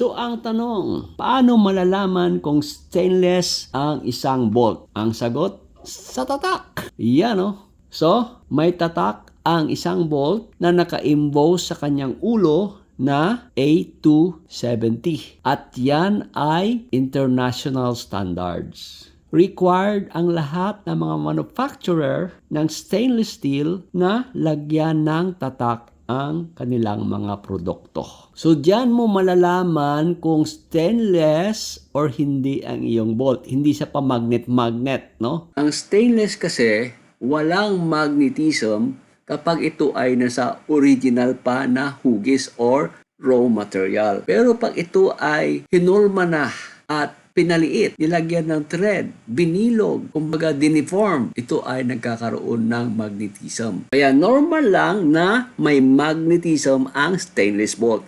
So ang tanong, paano malalaman kung stainless ang isang bolt? Ang sagot, sa tatak. Yan oh. So, may tatak ang isang bolt na naka-emboss sa kanyang ulo na A270. At yan ay international standards. Required ang lahat ng mga manufacturer ng stainless steel na lagyan ng tatak ang kanilang mga produkto. So diyan mo malalaman kung stainless or hindi ang iyong bolt. Hindi siya pa magnet-magnet, no? Ang stainless kasi walang magnetism kapag ito ay nasa original pa na hugis or raw material. Pero pag ito ay hinulma na at pinaliit, nilagyan ng thread, binilog, kumbaga diniform, ito ay nagkakaroon ng magnetism. Kaya normal lang na may magnetism ang stainless bolt.